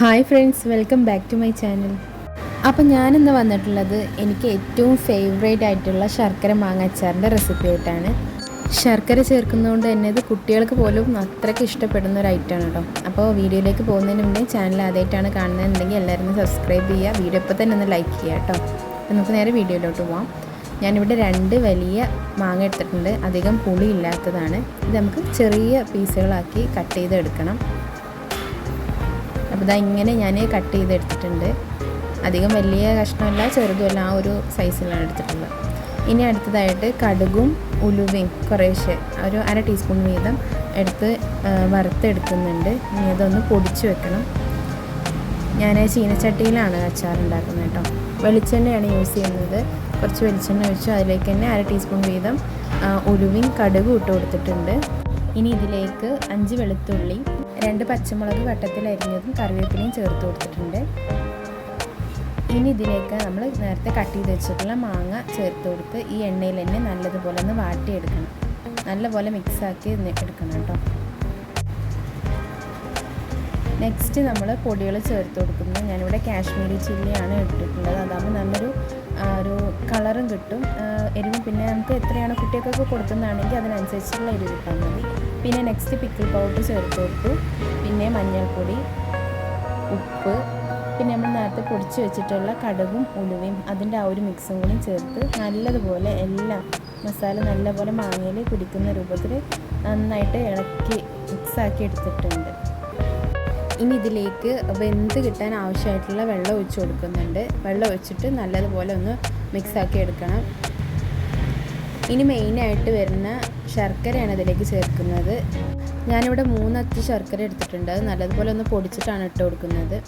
Hi friends welcome back to my channel. അപ്പം ഞാനിന്ന് വന്നിട്ടുള്ളത് എനിക്ക് ഏറ്റവും ഫേവറേറ്റ് ആയിട്ടുള്ള ശർക്കര മാങ്ങ അച്ചാറിന്റെ റെസിപ്പി ആയിട്ടാണ് ശർക്കര ചേർക്കുന്നതുകൊണ്ട് തന്നെ ഇത് കുട്ടികൾക്ക് പോലും അത്രയ്ക്ക് ഇഷ്ടപ്പെടുന്ന ഒരു ഐറ്റമാണ് കേട്ടോ. അപ്പോൾ വീഡിയോയിലേക്ക് പോകുന്നതിന് മുന്നേ ചാനൽ ആദ്യമായിട്ടാണ് കാണുന്നതെന്നുണ്ടെങ്കിൽ എല്ലാവരും സബ്സ്ക്രൈബ് ചെയ്യുക വീഡിയോ ഇപ്പോൾ തന്നെ ഒന്ന് ലൈക്ക് ചെയ്യുക കേട്ടോ. നമുക്ക് നേരെ വീഡിയോയിലോട്ട് പോവാം. ഞാനിവിടെ രണ്ട് വലിയ മാങ്ങ എടുത്തിട്ടുണ്ട്. അധികം പുളി ഇല്ലാത്തതാണ് ഇത് നമുക്ക് ചെറിയ പീസുകളാക്കി കട്ട് ചെയ്തെടുക്കണം. അപ്പോൾ ഇതാ ഇങ്ങനെ ഞാൻ കട്ട് ചെയ്തെടുത്തിട്ടുണ്ട്. അധികം വലിയ കഷ്ണമല്ല ചെറുതുമല്ല ആ ഒരു സൈസിലാണ് എടുത്തിട്ടുള്ളത്. ഇനി അടുത്തതായിട്ട് കടുകും ഉലുവയും കുറേശ്ശെ ഒരു അര ടീസ്പൂൺ വീതം എടുത്ത് വറുത്തെടുക്കുന്നുണ്ട്. ഇനി അതൊന്ന് പൊടിച്ച് വെക്കണം. ഞാൻ ചീനച്ചട്ടിയിലാണ് അച്ചാർ ഉണ്ടാക്കുന്നത് കേട്ടോ. വെളിച്ചെണ്ണയാണ് യൂസ് ചെയ്യുന്നത്. കുറച്ച് വെളിച്ചെണ്ണ ഒഴിച്ചു അതിലേക്ക് തന്നെ അര ടീസ്പൂൺ വീതം ഉലുവയും കടുകും ഇട്ട് കൊടുത്തിട്ടുണ്ട്. ഇനി ഇതിലേക്ക് അഞ്ച് വെളുത്തുള്ളി രണ്ട് പച്ചമുളക് വട്ടത്തിൽ അരിഞ്ഞതും കറിവേപ്പിലയും ചേർത്ത് കൊടുത്തിട്ടുണ്ട്. ഇനി ഇതിലേക്ക് നമ്മൾ നേരത്തെ കട്ട് ചെയ്ത് വെച്ചിട്ടുള്ള മാങ്ങ ചേർത്ത് കൊടുത്ത് ഈ എണ്ണയിൽ തന്നെ നല്ലതുപോലെ ഒന്ന് വാട്ടിയെടുക്കണം. നല്ലപോലെ മിക്സാക്കി എടുക്കണം കേട്ടോ. നെക്സ്റ്റ് നമ്മൾ പൊടികൾ ചേർത്ത് കൊടുക്കുന്നത്. ഞാനിവിടെ കാശ്മീരി ചില്ലിയാണ് ഇട്ടിട്ടുള്ളത്. അതാകുമ്പോൾ നല്ലൊരു ഒരു കളറും കിട്ടും. എരിവ്. പിന്നെ നമുക്ക് എത്രയാണ് കുട്ടികൾക്കൊക്കെ കൊടുക്കുന്നതാണെങ്കിൽ അതിനനുസരിച്ചുള്ള എരിവ് കിട്ടാൻ മതി. പിന്നെ നെക്സ്റ്റ് പിക്കിൾ പൗഡർ ചേർത്ത് കൊടുത്തു. പിന്നെ മഞ്ഞൾപ്പൊടി ഉപ്പ് പിന്നെ നമ്മൾ നേരത്തെ പൊടിച്ച് വെച്ചിട്ടുള്ള കടുകും ഉലുവയും അതിന്റെ ആ ഒരു മിക്സും കൂടി ചേർത്ത് നല്ലതുപോലെ എല്ലാം മസാല നല്ലപോലെ മാങ്ങയിൽ കുടിക്കുന്ന രൂപത്തിൽ നന്നായിട്ട് ഇളക്കി മിക്സാക്കി എടുത്തിട്ടുണ്ട്. ഇനി ഇതിലേക്ക് വെന്ത് കിട്ടാൻ ആവശ്യമായിട്ടുള്ള വെള്ളം ഒഴിച്ച് കൊടുക്കുന്നുണ്ട്. വെള്ളം ഒഴിച്ചിട്ട് നല്ലതുപോലെ ഒന്ന് മിക്സാക്കി എടുക്കണം. ഇനി മെയിനായിട്ട് വരുന്ന ശർക്കരയാണ് ഇതിലേക്ക് ചേർക്കുന്നത്. ഞാനിവിടെ മൂന്നച്ച് ശർക്കര എടുത്തിട്ടുണ്ട്. അത് നല്ലതുപോലെ ഒന്ന് പൊടിച്ചിട്ടാണ് ഇട്ട് കൊടുക്കുന്നത്.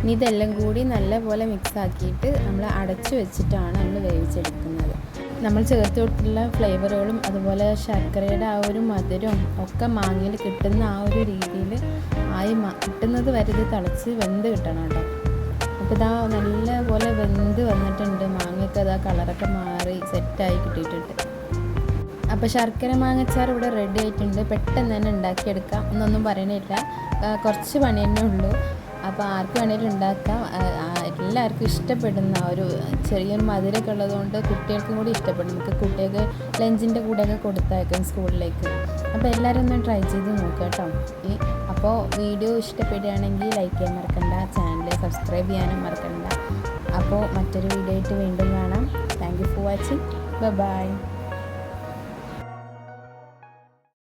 ഇനി ഇതെല്ലാം കൂടി നല്ലപോലെ മിക്സ് ആക്കിയിട്ട് നമ്മൾ അടച്ചു വെച്ചിട്ടാണ് നമ്മൾ വേവിച്ചെടുക്കുന്നത്. നമ്മൾ ചേർത്ത് കൊടുത്തിട്ടുള്ള ഫ്ലേവറുകളും അതുപോലെ ശർക്കരയുടെ ആ ഒരു മധുരവും ഒക്കെ മാങ്ങയിൽ കിട്ടുന്ന ആ ഒരു രീതിയിൽ ആയി കിട്ടുന്നത് വരെ ഇത് തിളച്ച് വെന്ത് കിട്ടണം കേട്ടോ. അപ്പോൾ ഇതാ നല്ല പോലെ വെന്ത് വന്നിട്ടുണ്ട്. മാങ്ങയൊക്കെ ഇതാ കളറൊക്കെ മാറി സെറ്റായി കിട്ടിയിട്ടുണ്ട്. അപ്പോൾ ശർക്കര മാങ്ങച്ചാർ ഇവിടെ റെഡി ആയിട്ടുണ്ട്. പെട്ടെന്ന് തന്നെ ഉണ്ടാക്കിയെടുക്കാം. എന്നൊന്നും പറയണില്ല. കുറച്ച് പണി തന്നെ ഉള്ളൂ. അപ്പോൾ ആർക്ക് വേണേലും ഉണ്ടാക്കാം. എല്ലാവർക്കും ഇഷ്ടപ്പെടുന്ന ഒരു ചെറിയൊരു മധുരമൊക്കെ ഉള്ളതുകൊണ്ട് കുട്ടികൾക്കും കൂടി ഇഷ്ടപ്പെടും. നമുക്ക് കുട്ടികൾക്ക് ലഞ്ചിന്റെ കൂടെയൊക്കെ കൊടുത്തയക്കും സ്കൂളിലേക്ക്. അപ്പോൾ എല്ലാവരും ഒന്ന് ട്രൈ ചെയ്ത് നോക്കുക കേട്ടോ. ഈ അപ്പോൾ വീഡിയോ ഇഷ്ടപ്പെടുകയാണെങ്കിൽ ലൈക്ക് ചെയ്യാൻ മറക്കണ്ട ചാനൽ സബ്സ്ക്രൈബ് ചെയ്യാനും മറക്കണ്ട. അപ്പോൾ മറ്റൊരു വീഡിയോ ആയിട്ട് വീണ്ടും കാണാം. Thank you for watching. Bye.